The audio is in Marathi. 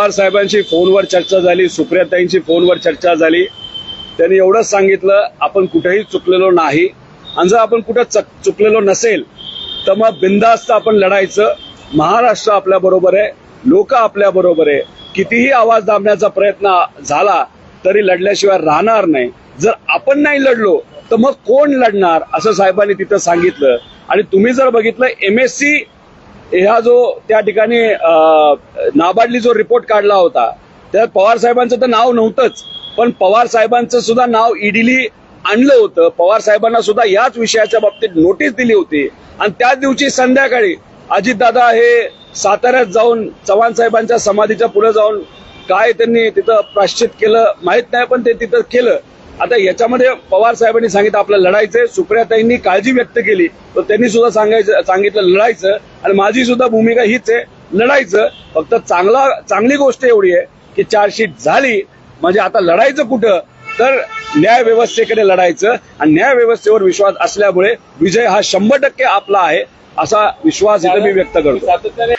पवार साहेबांची फोनवर चर्चा झाली सुप्रियाताईंची फोनवर चर्चा झाली. त्यांनी एवढंच सांगितलं आपण कुठेही चुकलेलो नाही. आणि जर आपण कुठं चक- चुकलेलो नसेल तर मग बिंदास्त आपण लढायचं. महाराष्ट्र आपल्या बरोबर आहे लोक आपल्या बरोबर आहे. कितीही आवाज दाबण्याचा प्रयत्न झाला तरी लढल्याशिवाय राहणार नाही. जर आपण नाही लढलो तर मग कोण लढणार असं साहेबांनी तिथं सांगितलं. आणि तुम्ही जर बघितलं एम एस सी ह्या जो त्या ठिकाणी नाबार्डली जो रिपोर्ट काढला होता त्यात पवार साहेबांचं तर नाव नव्हतंच पण पवार साहेबांचं सुद्धा नाव ईडीली आणलं होतं. पवार साहेबांना सुद्धा याच विषयाच्या बाबतीत नोटीस दिली होती. आणि त्याच दिवशी संध्याकाळी अजितदादा हे साताऱ्यात जाऊन चव्हाण साहेबांच्या समाधीच्या पुढे जाऊन काय त्यांनी तिथं प्राश्चित केलं माहीत नाही पण ते तिथं केलं. आता याच्यामध्ये पवार साहेबांनी सांगितलं आपल्याला लढायचंय. सुप्रियाताईंनी काळजी व्यक्त केली. तर त्यांनी सुद्धा सांगायचं सांगितलं लढायचं. आणि माझी सुद्धा भूमिका हीच आहे लढायचं. फक्त चांगला चांगली गोष्ट एवढी आहे की चार्जशीट झाली. म्हणजे आता लढायचं कुठं? तर न्याय व्यवस्थेकडे लढायचं. आणि न्याय व्यवस्थेवर विश्वास असल्यामुळे विजय हा शंभर टक्के आपला आहे असा विश्वास इथं मी व्यक्त करतो. सातत्याने